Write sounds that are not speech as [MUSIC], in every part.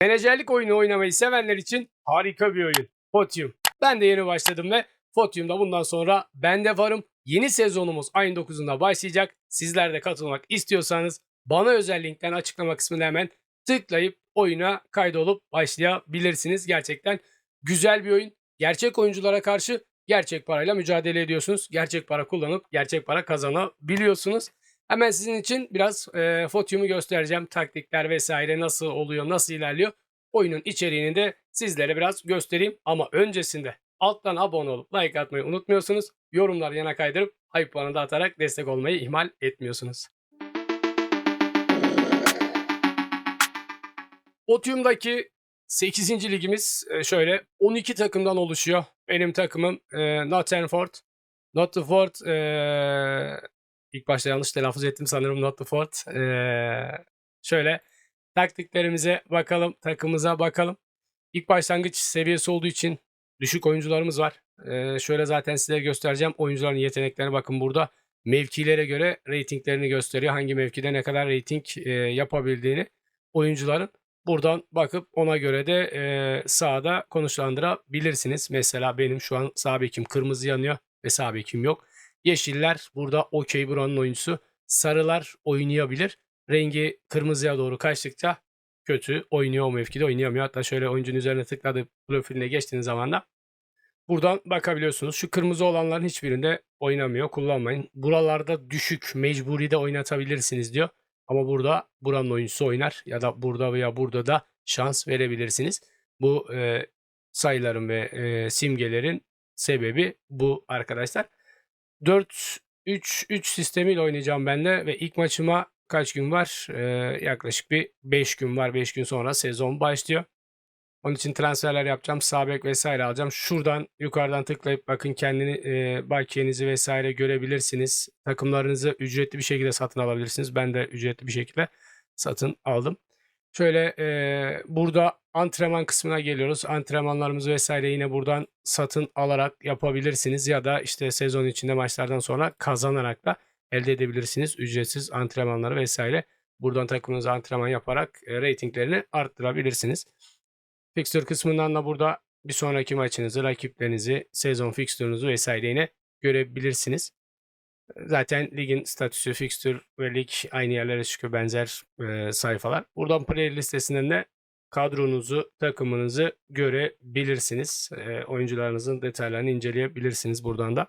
Menajerlik oyunu oynamayı sevenler için harika bir oyun. Fotium. Ben de yeni başladım ve Fotium'da bundan sonra ben de varım. Yeni sezonumuz ayın 9'unda başlayacak. Sizler de katılmak istiyorsanız bana özel linkten açıklama kısmına hemen tıklayıp oyuna kaydolup başlayabilirsiniz. Gerçekten güzel bir oyun. Gerçek oyunculara karşı gerçek parayla mücadele ediyorsunuz. Gerçek para kullanıp gerçek para kazanabiliyorsunuz. Hemen sizin için biraz e, Fotium'u göstereceğim. Taktikler vesaire nasıl oluyor, nasıl ilerliyor. Oyunun içeriğini de sizlere biraz göstereyim. Ama öncesinde alttan abone olup like atmayı unutmuyorsunuz. Yorumlar yana kaydırıp hype puanı da atarak destek olmayı ihmal etmiyorsunuz. Fotium'daki 8. ligimiz e, şöyle 12 takımdan oluşuyor. Benim takımım e, Nottingham Nottingham e, ilk başta yanlış telaffuz ettim sanırım Nottingham e, şöyle taktiklerimize bakalım, takımıza bakalım. İlk başlangıç seviyesi olduğu için düşük oyuncularımız var. E, şöyle zaten size göstereceğim. Oyuncuların yeteneklerine bakın burada. Mevkilere göre ratinglerini gösteriyor. Hangi mevkide ne kadar rating e, yapabildiğini oyuncuların. Buradan bakıp ona göre de e, sahada konuşlandırabilirsiniz. Mesela benim şu an sağ bekim kırmızı yanıyor ve sağ bekim yok. Yeşiller burada okey buranın oyuncusu. Sarılar oynayabilir. Rengi kırmızıya doğru kaçtıkça kötü oynuyor o mevkide oynayamıyor. Hatta şöyle oyuncunun üzerine tıkladığı profiline geçtiğiniz zaman da buradan bakabiliyorsunuz. Şu kırmızı olanların hiçbirinde oynamıyor. Kullanmayın. Buralarda düşük mecburi de oynatabilirsiniz diyor. Ama burada buranın oyuncusu oynar ya da burada veya burada da şans verebilirsiniz. Bu e, sayıların ve e, simgelerin sebebi bu arkadaşlar. 4-3-3 sistemiyle oynayacağım ben de ve ilk maçıma kaç gün var? E, yaklaşık bir 5 gün var. 5 gün sonra sezon başlıyor. Onun için transferler yapacağım. Sağ bek vesaire alacağım. Şuradan yukarıdan tıklayıp bakın kendini e, bakiyenizi vesaire görebilirsiniz. Takımlarınızı ücretli bir şekilde satın alabilirsiniz. Ben de ücretli bir şekilde satın aldım. Şöyle e, burada antrenman kısmına geliyoruz. Antrenmanlarımızı vesaire yine buradan satın alarak yapabilirsiniz. Ya da işte sezon içinde maçlardan sonra kazanarak da elde edebilirsiniz. Ücretsiz antrenmanları vesaire. Buradan takımınıza antrenman yaparak e, reytinglerini arttırabilirsiniz. Fixture kısmından da burada bir sonraki maçınızı, rakiplerinizi, sezon fixture'unuzu vesaire yine görebilirsiniz. Zaten ligin statüsü, fixture ve lig aynı yerlere çıkıyor benzer e, sayfalar. Buradan player listesinden de kadronuzu, takımınızı görebilirsiniz. E, oyuncularınızın detaylarını inceleyebilirsiniz buradan da.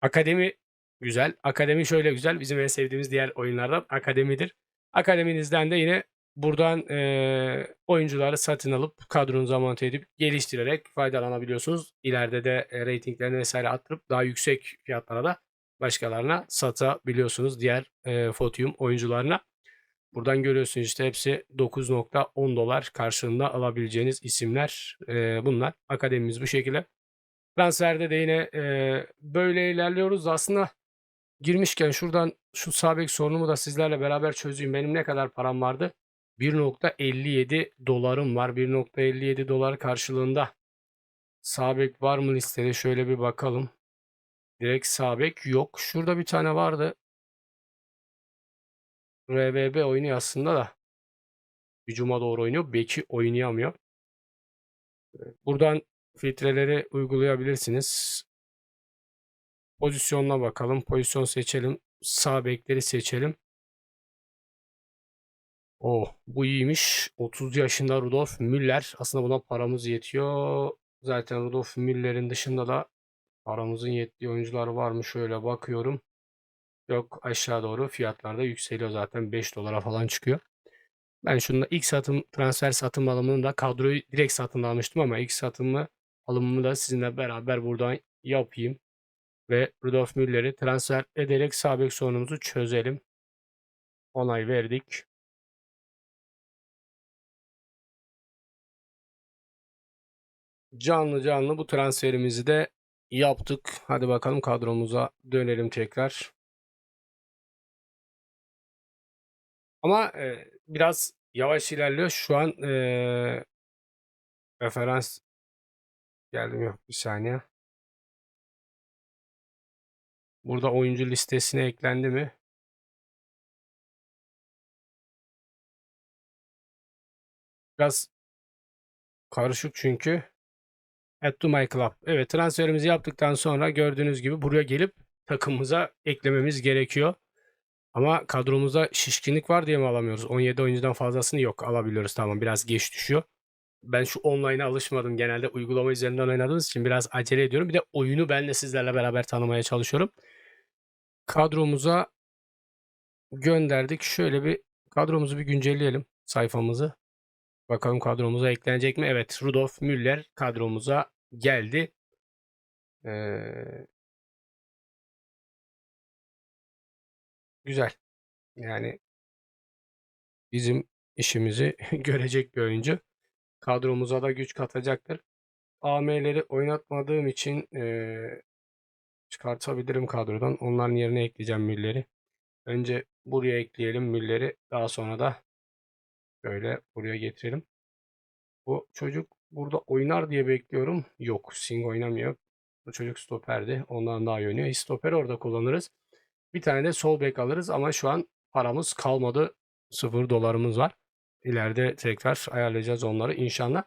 Akademi güzel. Akademi şöyle güzel. Bizim en sevdiğimiz diğer oyunlardan akademidir. Akademinizden de yine buradan e, oyuncuları satın alıp kadronuza monte edip geliştirerek faydalanabiliyorsunuz. İleride de e, reytinglerini vesaire arttırıp daha yüksek fiyatlara da başkalarına satabiliyorsunuz diğer e, Fotium oyuncularına. Buradan görüyorsunuz işte hepsi 9.10 dolar karşılığında alabileceğiniz isimler e, bunlar. Akademimiz bu şekilde. Transferde de yine e, böyle ilerliyoruz. Aslında girmişken şuradan şu sabek sorunumu da sizlerle beraber çözeyim. Benim ne kadar param vardı? 1.57 dolarım var. 1.57 dolar karşılığında sabek var mı listede? Şöyle bir bakalım. Direkt sabek yok. Şurada bir tane vardı. RBB oynuyor aslında da. Hücuma doğru oynuyor. Beki oynayamıyor. Buradan filtreleri uygulayabilirsiniz. Pozisyonuna bakalım. Pozisyon seçelim. Sağ bekleri seçelim. Oh bu iyiymiş. 30 yaşında Rudolf Müller. Aslında buna paramız yetiyor. Zaten Rudolf Müller'in dışında da paramızın yettiği oyuncular var mı? Şöyle bakıyorum. Yok aşağı doğru fiyatlar da yükseliyor zaten 5 dolara falan çıkıyor. Ben şunda ilk satım transfer satım alımını da kadroyu direkt satın almıştım ama ilk satımı alımımı da sizinle beraber buradan yapayım. Ve Rudolf Müller'i transfer ederek sağ bek sorunumuzu çözelim. Onay verdik. Canlı canlı bu transferimizi de yaptık. Hadi bakalım kadromuza dönelim tekrar. Ama e, biraz yavaş ilerliyor. Şu an e, referans geldim yok bir saniye. Burada oyuncu listesine eklendi mi? Biraz karışık çünkü. Add to my club. Evet transferimizi yaptıktan sonra gördüğünüz gibi buraya gelip takımımıza eklememiz gerekiyor. Ama kadromuzda şişkinlik var diye mi alamıyoruz? 17 oyuncudan fazlasını yok alabiliyoruz tamam biraz geç düşüyor. Ben şu online'a alışmadım. Genelde uygulama üzerinden oynadığımız için biraz acele ediyorum. Bir de oyunu ben de sizlerle beraber tanımaya çalışıyorum. Kadromuza gönderdik. Şöyle bir kadromuzu bir güncelleyelim sayfamızı. Bakalım kadromuza eklenecek mi? Evet, Rudolf Müller kadromuza geldi. Ee, güzel. Yani bizim işimizi [LAUGHS] görecek bir oyuncu. Kadromuza da güç katacaktır. AM'leri oynatmadığım için ee, çıkartabilirim kadrodan. Onların yerine ekleyeceğim Müller'i. Önce buraya ekleyelim Müller'i. Daha sonra da Şöyle buraya getirelim. Bu çocuk burada oynar diye bekliyorum. Yok, Sing oynamıyor. Bu çocuk stoperdi. Ondan daha iyi oynuyor. Stoper orada kullanırız. Bir tane de sol bek alırız ama şu an paramız kalmadı. 0 dolarımız var. İleride tekrar ayarlayacağız onları inşallah.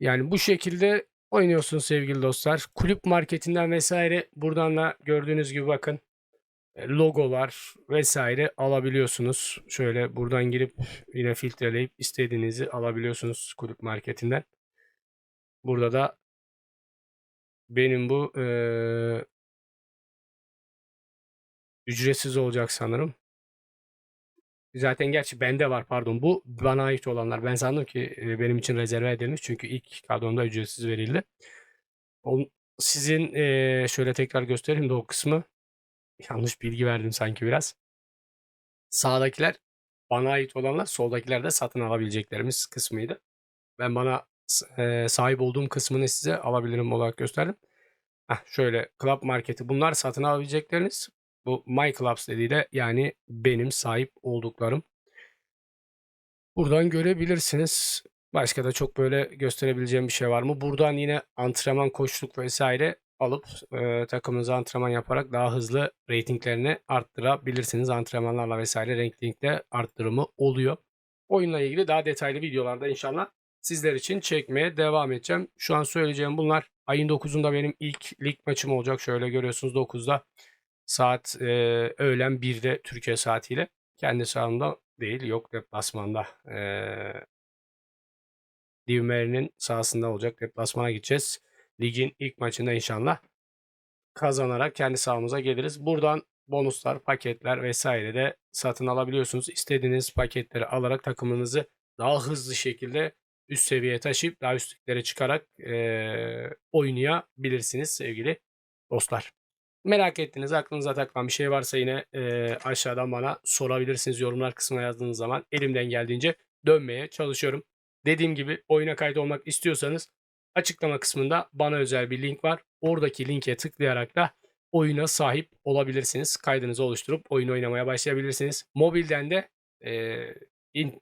Yani bu şekilde oynuyorsunuz sevgili dostlar. Kulüp marketinden vesaire buradan da gördüğünüz gibi bakın e, logolar vesaire alabiliyorsunuz. Şöyle buradan girip yine filtreleyip istediğinizi alabiliyorsunuz kulüp marketinden. Burada da benim bu e, ücretsiz olacak sanırım. Zaten gerçi bende var pardon. Bu bana ait olanlar. Ben sandım ki benim için rezerve edilmiş. Çünkü ilk kadromda ücretsiz verildi. Sizin şöyle tekrar göstereyim de o kısmı. Yanlış bilgi verdim sanki biraz. Sağdakiler bana ait olanlar, soldakiler de satın alabileceklerimiz kısmıydı. Ben bana e, sahip olduğum kısmını size alabilirim olarak gösterdim. Heh, şöyle Club Market'i bunlar satın alabilecekleriniz. Bu My Clubs dediği de yani benim sahip olduklarım. Buradan görebilirsiniz. Başka da çok böyle gösterebileceğim bir şey var mı? Buradan yine antrenman, koçluk vesaire alıp e, takımınıza antrenman yaparak daha hızlı reytinglerini arttırabilirsiniz. Antrenmanlarla vesaire ratingde arttırımı oluyor. Oyunla ilgili daha detaylı videolarda inşallah sizler için çekmeye devam edeceğim. Şu an söyleyeceğim bunlar. Ayın 9'unda benim ilk lig maçım olacak. Şöyle görüyorsunuz 9'da saat e, öğlen 1'de Türkiye saatiyle. Kendi sahamda değil yok deplasmanda. E, Divmer'in sahasında olacak. Deplasmana gideceğiz ligin ilk maçında inşallah kazanarak kendi sahamıza geliriz. Buradan bonuslar, paketler vesaire de satın alabiliyorsunuz. İstediğiniz paketleri alarak takımınızı daha hızlı şekilde üst seviyeye taşıyıp daha üstlüklere çıkarak e, oynayabilirsiniz sevgili dostlar. Merak ettiğiniz, aklınıza takılan bir şey varsa yine e, aşağıdan bana sorabilirsiniz. Yorumlar kısmına yazdığınız zaman elimden geldiğince dönmeye çalışıyorum. Dediğim gibi oyuna kayıt olmak istiyorsanız Açıklama kısmında bana özel bir link var. Oradaki linke tıklayarak da oyuna sahip olabilirsiniz. Kaydınızı oluşturup oyun oynamaya başlayabilirsiniz. Mobilden de e,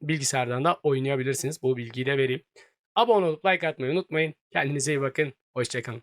bilgisayardan da oynayabilirsiniz. Bu bilgiyi de vereyim. Abone olup like atmayı unutmayın. Kendinize iyi bakın. Hoşçakalın.